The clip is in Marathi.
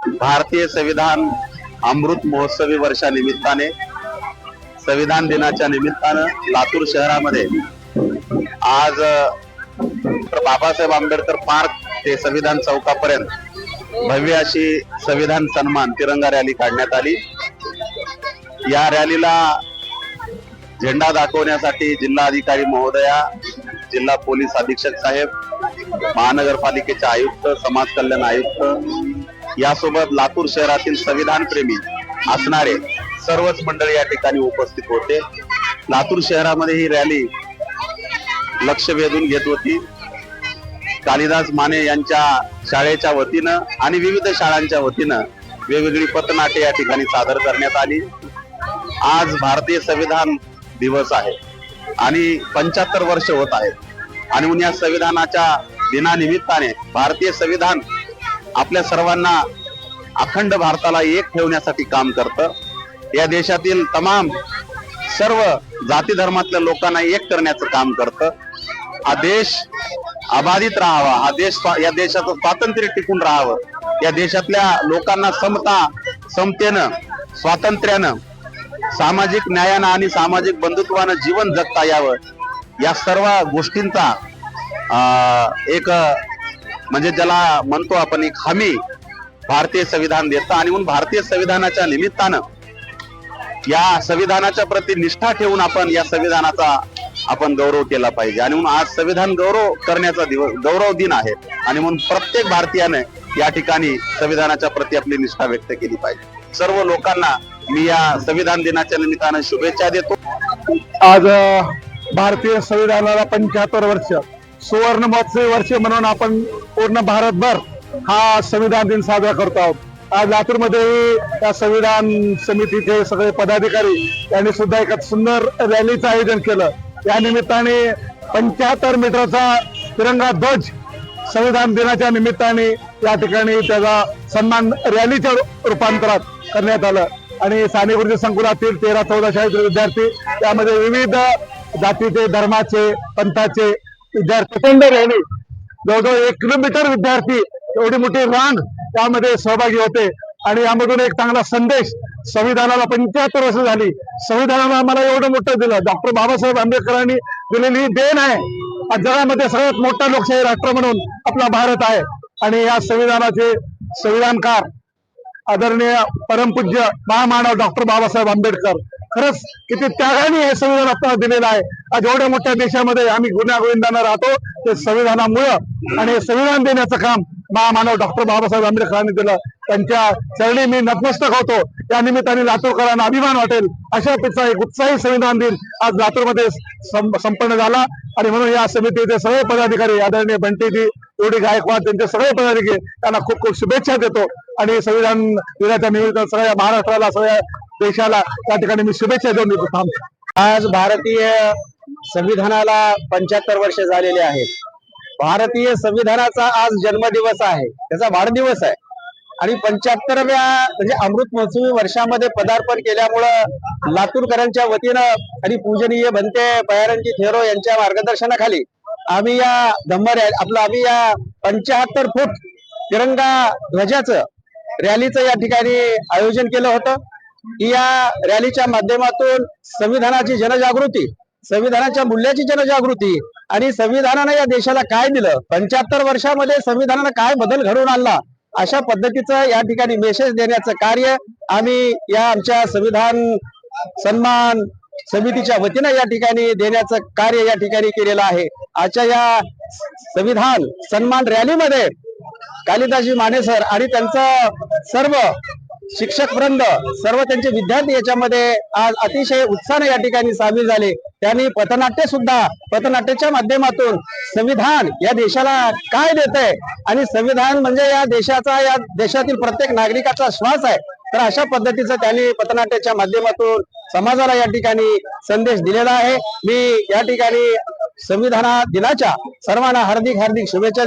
भारतीय संविधान अमृत महोत्सवी वर्षानिमित्ताने संविधान दिनाच्या निमित्तानं लातूर शहरामध्ये आज बाबासाहेब आंबेडकर पार्क ते संविधान चौकापर्यंत भव्य अशी संविधान सन्मान तिरंगा रॅली काढण्यात आली. या रॅलीला झेंडा दाखवण्यासाठी जिल्हाधिकारी महोदया जिल्हा पोलीस अधीक्षक साहेब महानगरपालिकेचे आयुक्त समाज कल्याण आयुक्त यासोबत लातूर शहरातील संविधान प्रेमी असणारे सर्वच मंडळी या ठिकाणी उपस्थित होते. लातूर शहरामध्ये ही रॅली लक्ष वेधून घेत होती. कालिदास माने यांच्या शाळेच्या वतीनं आणि विविध शाळांच्या वतीनं वेगवेगळी पथनाट्य या ठिकाणी सादर करण्यात आली. आज भारतीय संविधान दिवस आहे आणि पंच्याहत्तर वर्ष होत आहेत. आणि म्हणून या संविधानाच्या दिनानिमित्ताने भारतीय संविधान आपल्या सर्वांना अखंड भारताला एक ठेवण्यासाठी काम करतं. या देशातील तमाम सर्व जाती धर्मातल्या लोकांना एक करण्याचं काम करतं. हा देश अबाधित राहावा हा देश स्वा- या देशाचं स्वातंत्र्य टिकून राहावं. या देशातल्या लोकांना समता समतेनं स्वातंत्र्यानं सामाजिक न्यायानं आणि सामाजिक बंधुत्वानं जीवन जगता यावं. या सर्व गोष्टींचा एक म्हणजे ज्याला म्हणतो आपण एक हमी भारतीय संविधान देतं. आणि म्हणून भारतीय संविधानाच्या निमित्तानं या संविधानाच्या प्रती निष्ठा ठेवून आपण या संविधानाचा आपण गौरव केला पाहिजे. आणि म्हणून आज संविधान गौरव करण्याचा दिवस गौरव दिन आहे. आणि म्हणून प्रत्येक भारतीयाने या ठिकाणी संविधानाच्या प्रती आपली निष्ठा व्यक्त केली पाहिजे. सर्व लोकांना मी या संविधान दिनाच्या निमित्तानं शुभेच्छा देतो. आज भारतीय संविधानाला पंच्याहत्तर वर्ष. सुवर्ण महोत्सवी वर्ष म्हणून आपण पूर्ण भारतभर हा संविधान दिन साजरा करतो आहोत. आज लातूरमध्येही त्या संविधान समितीचे सगळे पदाधिकारी यांनी सुद्धा एका सुंदर रॅलीचं आयोजन केलं. या निमित्ताने पंच्याहत्तर मीटरचा तिरंगा ध्वज संविधान दिनाच्या निमित्ताने या ठिकाणी त्याचा सन्मान रॅलीच्या रूपांतरात करण्यात आलं. आणि साने गुरुजी संकुलातील तेरा चौदा शाळेतील विद्यार्थी त्यामध्ये विविध जातीचे धर्माचे पंथाचे विद्यार्थी प्रचंड रॅली जवळजवळ एक किलोमीटर विद्यार्थी एवढी मोठी रांग त्यामध्ये सहभागी होते. आणि यामधून एक चांगला संदेश संविधानाला पंच्याहत्तर वर्ष झाली. संविधानानं आम्हाला एवढं मोठं दिलं. डॉक्टर बाबासाहेब आंबेडकरांनी दिलेली ही देण आहे. आज जगामध्ये सगळ्यात मोठा लोकशाही राष्ट्र म्हणून आपला भारत आहे. आणि या संविधानाचे संविधानकार आदरणीय परमपूज्य महामानव डॉक्टर बाबासाहेब आंबेडकर खरंच किती त्यागाने हे संविधान आपल्याला दिलेलं आहे. आज एवढ्या मोठ्या देशामध्ये आम्ही गुण्यागोविंदांना राहतो. ते संविधानामुळं आणि संविधान देण्याचं काम महामानव डॉक्टर बाबासाहेब आंबेडकरांनी दिलं. त्यांच्या चरणी मी नतमस्तक होतो. या निमित्ताने लातूरकरांना अभिमान वाटेल. अशा पेक्षा एक उत्साही संविधान दिन आज लातूरमध्ये संपन्न झाला. आणि म्हणून या समितीचे सगळे पदाधिकारी आदरणीय बंटेजी एवढी गायकवाड त्यांचे सगळे पदाधिकारी त्यांना खूप खूप शुभेच्छा देतो. आणि संविधान दिनाच्या निमित्त सगळ्या महाराष्ट्राला सगळ्या देशाला त्या ठिकाणी मी शुभेच्छा देऊन देतो थांबतो. आज भारतीय संविधानाला पंच्याहत्तर वर्ष झालेले आहेत भारतीय संविधानाचा आज जन्मदिवस आहे. त्याचा वाढदिवस आहे. आणि पंच्याहत्तरव्या म्हणजे अमृत महोत्सवी वर्षामध्ये पदार्पण केल्यामुळं लातूरकरांच्या वतीनं आणि पूजनीय बनते बयारणजी थेरो यांच्या मार्गदर्शनाखाली आम्ही या धम्म आपलं आम्ही या पंच्याहत्तर फूट तिरंगा ध्वजाचं रॅलीचं या ठिकाणी आयोजन केलं होतं. या रॅलीच्या माध्यमातून संविधानाची जनजागृती संविधानाच्या मूल्याची जनजागृती आणि संविधानानं या देशाला काय दिलं? पंच्याहत्तर वर्षामध्ये संविधानानं काय बदल घडवून आणला? अशा पद्धतीचं या ठिकाणी मेसेज देण्याचं कार्य आम्ही या आमच्या संविधान सन्मान समितीच्या वतीनं या ठिकाणी देण्याचं कार्य या ठिकाणी केलेलं आहे. आजच्या या संविधान सन्मान रॅलीमध्ये कालिदासजी माने सर आणि त्यांचं सर्व शिक्षक वृंद सर्व त्यांचे विद्यार्थी याच्यामध्ये आज अतिशय उत्साहाने या ठिकाणी सामील झाले. त्यांनी पथनाट्य सुद्धा पथनाट्याच्या माध्यमातून संविधान या देशाला काय देत आहे आणि संविधान म्हणजे या देशाचा या देशातील प्रत्येक नागरिकाचा श्वास आहे. तर अशा पद्धतीचं त्यांनी पथनाट्याच्या माध्यमातून समाजाला या ठिकाणी संदेश दिलेला आहे. मी या ठिकाणी संविधान दिनाच्या सर्वांना हार्दिक हार्दिक शुभेच्छा